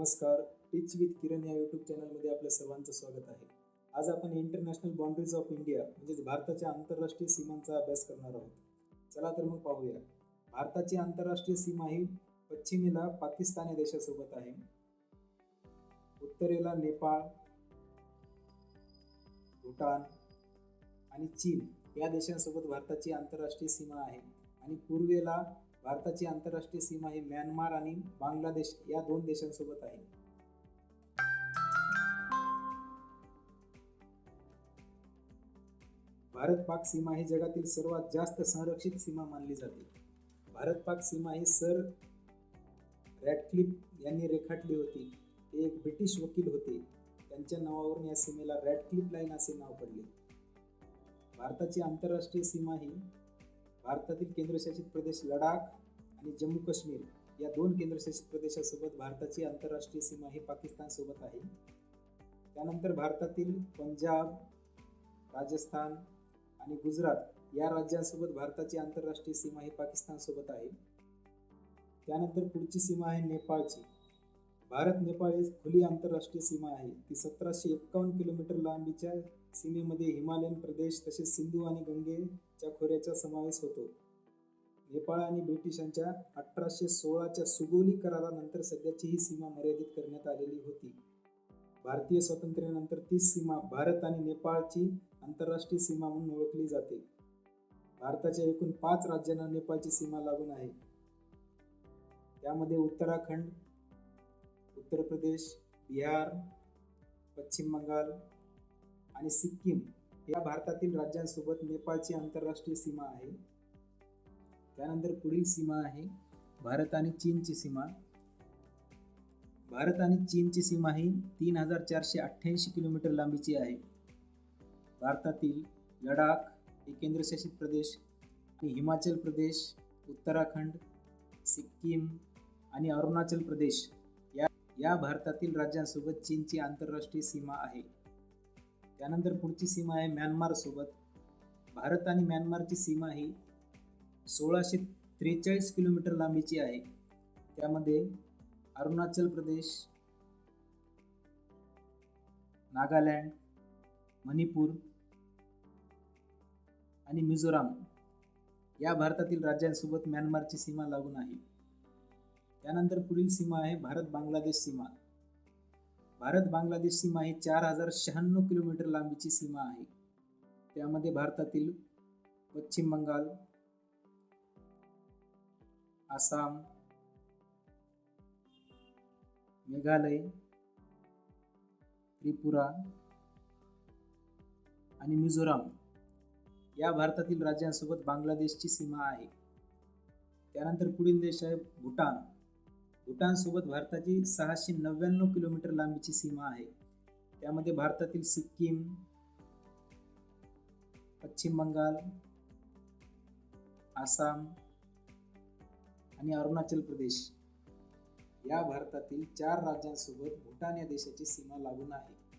नमस्कार teach with किरण या YouTube चॅनलमध्ये आपल्या सर्वांचं स्वागत आहे. आज आपण इंटरनॅशनल बाउंड्रीज ऑफ इंडिया म्हणजेच भारताच्या आंतरराष्ट्रीय सीमांचा अभ्यास करणार आहोत. चला तर मग पाहूया. भारताची आंतरराष्ट्रीय सीमा ही पश्चिमेला पाकिस्तान या देशासोबत आहे. उत्तरेला नेपाळ भूटान आणि चीन या देशांसोबत भारताची आंतरराष्ट्रीय सीमा आहे. आणि पूर्वेला भारताची आंतरराष्ट्रीय सीमा ही म्यानमार आणि बांगलादेश या दोन देशांसोबत आहे. भारत पाक सीमा ही जगातील सर्वात जास्त संरक्षित सीमा मानली जाते. भारत पाक सीमा ही सर रॅटक्लिप यांनी रेखाटली होती. ते एक ब्रिटिश वकील होते. त्यांच्या नावावरून या सीमेला रॅटक्लिप लाईन असे नाव पडले. भारताची आंतरराष्ट्रीय सीमा ही भारतातील केंद्रशासित प्रदेश लडाख आणि जम्मू काश्मीर या दोन केंद्रशासित प्रदेशासोबत भारताची आंतरराष्ट्रीय सीमा ही पाकिस्तानसोबत आहे. त्यानंतर भारतातील पंजाब राजस्थान आणि गुजरात या राज्यांसोबत भारताची आंतरराष्ट्रीय सीमा ही पाकिस्तानसोबत आहे. त्यानंतर पुढची सीमा आहे नेपाळची. भारत नेपाळ ही खुली आंतरराष्ट्रीय सीमा आहे. ती सतराशे एक्कावन्न किलोमीटर लांबीच्या सीमेमध्ये हिमालयन प्रदेश तसेच सिंधू आणि गंगे च्या खोऱ्याचा समावेश होतो. नेपाळ आणि ब्रिटिशांच्या अठराशे सोळाच्या सुगोली करारानंतर सध्याची ही सीमा मर्यादित करण्यात आलेली होती. भारतीय स्वातंत्र्यानंतर ती सीमा भारत आणि नेपाळची आंतरराष्ट्रीय सीमा म्हणून ओळखली जाते. भारताच्या एकूण पाच राज्यांना नेपाळची सीमा लागून आहे. त्यामध्ये उत्तराखंड उत्तर प्रदेश बिहार पश्चिम बंगाल आणि सिक्कीम या भारतातील राज्यांसोबत नेपाळची आंतरराष्ट्रीय सीमा आहे. त्यानंतर पुढील सीमा आहे भारत आणि चीनची सीमा. भारत आणि चीनची सीमा ही तीन हजार चारशे अठ्ठ्याऐंशी किलोमीटर लांबीची आहे. भारतातील लडाख हे केंद्रशासित प्रदेश आणि हिमाचल प्रदेश उत्तराखंड सिक्कीम आणि अरुणाचल प्रदेश या या भारतातील राज्यांसोबत चीनची आंतरराष्ट्रीय सीमा आहे. त्यानंतर पुढची सीमा आहे म्यानमारसोबत भारत आणि म्यानमारची सीमा ही सोळाशे त्रेचाळीस किलोमीटर लांबीची आहे. त्यामध्ये अरुणाचल प्रदेश नागालँड मणिपूर आणि मिझोराम या भारतातील राज्यांसोबत म्यानमारची सीमा लागून आहे. त्यानंतर पुढील सीमा आहे भारत बांगलादेश सीमा. भारत बांगलादेश सीमा ही चार हजार शहाण्णव किलोमीटर लांबीची सीमा आहे. त्यामध्ये भारतातील पश्चिम बंगाल आसाम मेघालय त्रिपुरा आणि मिझोराम या भारतातील राज्यांसोबत बांगलादेशची सीमा आहे. त्यानंतर पुढील देश आहे भूटान. भूटानसोबत भारताची सहाशे नव्याण्णव किलोमीटर लांबीची सीमा आहे. त्यामध्ये भारतातील सिक्कीम पश्चिम बंगाल आसाम आणि अरुणाचल प्रदेश या भारतातील चार राज्यांसोबत भूटान या देशाची सीमा लागून आहे.